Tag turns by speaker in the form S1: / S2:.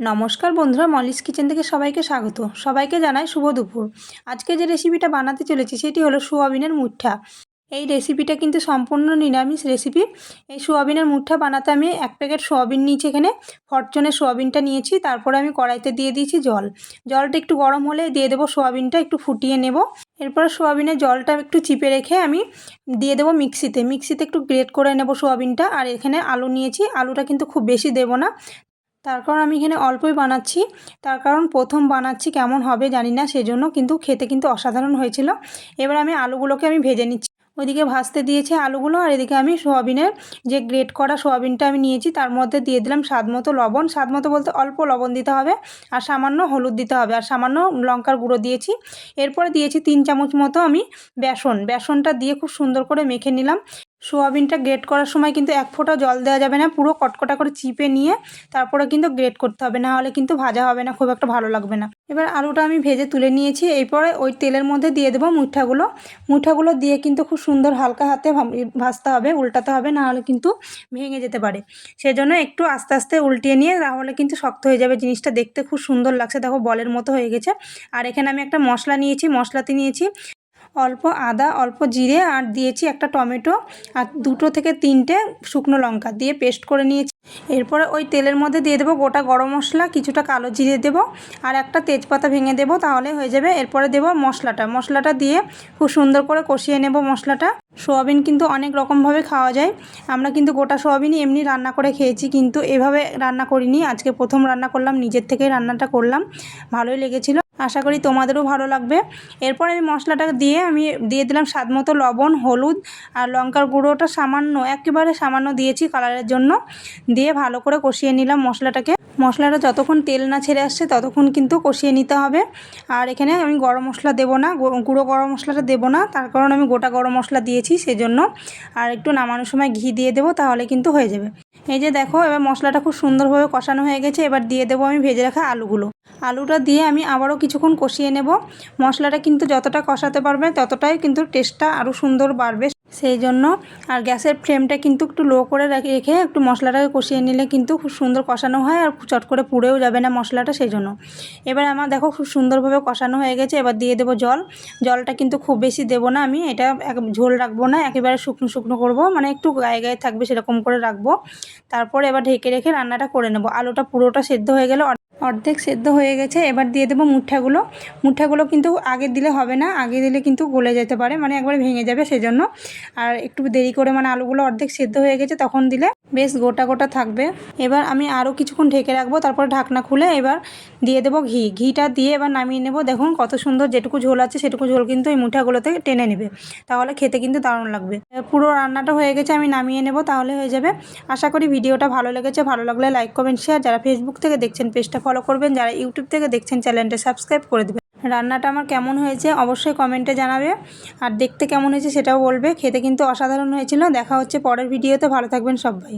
S1: নমস্কার বন্ধুরা Molly's kitchen থেকে সবাইকে স্বাগত। সবাইকে জানাই শুভ দুপুর। আজকে যে রেসিপিটা বানাতে চলেছি, সেটি হলো সোয়াবিনের মুঠা। এই রেসিপিটা কিন্তু সম্পূর্ণ নিরামিষ রেসিপি এই সোয়াবিনের মুঠা বানাতে আমি এক প্যাকেট সোয়াবিন নিয়েছি এখানে। ফরচুনের সোয়াবিনটা নিয়েছি, তারপরে আমি কড়াইতে দিয়ে দিয়েছি জল। জলটা একটু গরম হলে দিয়ে দেবো সোয়াবিনটা, একটু ফুটিয়ে নেব। এরপরে সোয়াবিনের জলটা একটু চিপে রেখে আমি দিয়ে দেবো মিক্সিতে। মিক্সিতে একটু গ্রেট করে নেব সোয়াবিনটা। আর এখানে আলু নিয়েছি। আলুটা কিন্তু খুব বেশি দেবো না। তার কারণ আমি এখানে অল্পই বানাচ্ছি। তার কারণ প্রথম বানাচ্ছি কেমন হবে জানি না, সেজন্য কিন্তু খেতে কিন্তু অসাধারণ হয়েছিল। এবার আমি আলুগুলোকে আমি ভেজে নিচ্ছি। ওইদিকে ভাজতে দিয়েছে আলুগুলো আর এদিকে আমি সোয়াবিনের যে গ্রেট করা সোয়াবিনটা আমি নিয়েছি, তার মধ্যে দিয়ে দিলাম স্বাদ মতো লবণ। স্বাদ মতো বলতে অল্প লবণ দিতে হবে আর সামান্য হলুদ দিতে হবে আর সামান্য লঙ্কার গুঁড়ো দিয়েছি। এরপরে দিয়েছি তিন চামচ মতো আমি বেসন। বেসনটা দিয়ে খুব সুন্দর করে মেখে নিলাম। সোয়াবিনটা গ্রেট করার সময় কিন্তু এক ফোঁটা জল দেওয়া যাবে না, পুরো কটকটা করে চিপে নিয়ে তারপরে কিন্তু গ্রেট করতে হবে, না হলে কিন্তু ভাজা হবে না, খুব একটা ভালো লাগবে না। এবার আলুটা আমি ভেজে তুলে নিয়েছি, এরপরে ওই তেলের মধ্যে দিয়ে দেবো মুঠাগুলো। মুঠাগুলো দিয়ে কিন্তু খুব সুন্দর হালকা হাতে ভাজতে হবে, উল্টাতে হবে, না হলে কিন্তু ভেঙে যেতে পারে। সেজন্য একটু আস্তে আস্তে উল্টিয়ে নিয়ে, তাহলে কিন্তু শক্ত হয়ে যাবে জিনিসটা, দেখতে খুব সুন্দর লাগছে, দেখো বলের মতো হয়ে গেছে। আর এখানে আমি একটা মশলা নিয়েছি, মশলাতে নিয়েছি অল্প আদা, অল্প জিরে আর দিয়েছি একটা টমেটো আর দুটো থেকে তিনটে শুকনো লঙ্কা দিয়ে পেস্ট করে নিয়েছি। এরপরে ওই তেলের মধ্যে দিয়ে দেবো গোটা গরম মশলা, কিছুটা কালো জিরে দেবো আর একটা তেজপাতা ভেঙে দেবো তাহলে হয়ে যাবে। এরপরে দেবো মশলাটা। মশলাটা দিয়ে খুব সুন্দর করে কষিয়ে নেব মশলাটা। সোয়াবিন কিন্তু অনেক রকমভাবে খাওয়া যায়। আমরা কিন্তু গোটা সোয়াবিনই এমনি রান্না করে খেয়েছি কিন্তু এভাবে রান্না করিনি। আজকে প্রথম রান্না করলাম, নিজের থেকেই রান্নাটা করলাম। ভালোই লেগেছিলো। আশা করি তোমাদেরও ভালো লাগবে। এরপর আমি মশলাটা দিয়ে আমি দিয়ে দিলাম স্বাদ মতো লবণ, হলুদ আর লঙ্কার গুঁড়োটা সামান্য, একেবারে সামান্য দিয়েছি কালারের জন্য। দিয়ে ভালো করে কষিয়ে নিলাম মশলাটাকে। মশলাটা যতক্ষণ তেল না ছেড়ে আসছে ততক্ষণ কিন্তু কষিয়ে নিতে হবে। আর এখানে আমি গরম মশলা দেবো না গুঁড়ো গরম মশলাটা দেবো না, তার কারণ আমি গোটা গরম মশলা দিয়েছি সেজন্য। আর একটু নামানোর সময় ঘি দিয়ে দেবো তাহলে কিন্তু হয়ে যাবে। এই যে দেখো, এবার মশলাটা খুব সুন্দরভাবে কষানো হয়ে গেছে। এবার দিয়ে দেবো আমি ভেজে রাখা আলুগুলো। আলুটা দিয়ে আমি আবারও কিছুক্ষণ কষিয়ে নেব। মশলাটা কিন্তু যতটা কষাতে পারবে, ততটাই কিন্তু টেস্টটা আরও সুন্দর বাড়বে। সেই জন্য। আর গ্যাসের ফ্লেমটা কিন্তু একটু লো করে রেখে একটু মশলাটাকে কষিয়ে নিলে কিন্তু খুব সুন্দর কষানো হয় আর চট করে পুড়েও যাবে না মশলাটা সেই জন্য। এবার আমার দেখো খুব সুন্দরভাবে কষানো হয়ে গেছে, এবার দিয়ে দেবো জল। জলটা কিন্তু খুব বেশি দেবো না আমি, এটা এক ঝোল রাখব না, একেবারে শুকনো শুকনো করব মানে একটু গায়ে গায়ে থাকবে সেরকম করে রাখব। তারপর এবার ঢেকে রেখে রান্নাটা করে নেব। আলুটা পুরোটা সেদ্ধ হয়ে গেলে অর্ধেক সেদ্ধ হয়ে গেছে, এবার দিয়ে দেবো মুঠাগুলো। মুঠাগুলো কিন্তু আগে দিলে হবে না, আগে দিলে কিন্তু গলে যেতে পারে মানে একবারে ভেঙে যাবে সেজন্য। আর একটু দেরি করে মানে আলুগুলো অর্ধেক সেদ্ধ হয়ে গেছে, তখন দিলে বেশ গোটা গোটা থাকবে। এবার আমি আরও কিছুক্ষণ ঢেকে রাখব, তারপর ঢাকনা খুলে এবার দিয়ে দেবো ঘি। ঘিটা দিয়ে এবার নামিয়ে নেব। দেখুন কত সুন্দর যেটুকু ঝোল আছে, সেটুকু ঝোল কিন্তু এই মুঠাগুলোতে টেনে নেবে। তাহলে খেতে কিন্তু দারুণ লাগবে। পুরো রান্নাটা হয়ে গেছে, আমি নামিয়ে নেব, তাহলে হয়ে যাবে। আশা করি ভিডিওটা ভালো লেগেছে। ভালো লাগলে লাইক, কমেন্ট, শেয়ার, যারা ফেসবুক থেকে দেখছেন, পেজটা ফলো করবেন। যারা ইউটিউব থেকে দেখছেন, চ্যানেলটা সাবস্ক্রাইব করে দেবেন। রান্নাটা আমার কেমন হয়েছে অবশ্যই কমেন্টে জানাবে। আর দেখতে কেমন হয়েছে সেটাও বলবে। খেতে কিন্তু অসাধারণ হয়েছিল। দেখা হচ্ছে পরের ভিডিওতে। ভালো থাকবেন সবাই।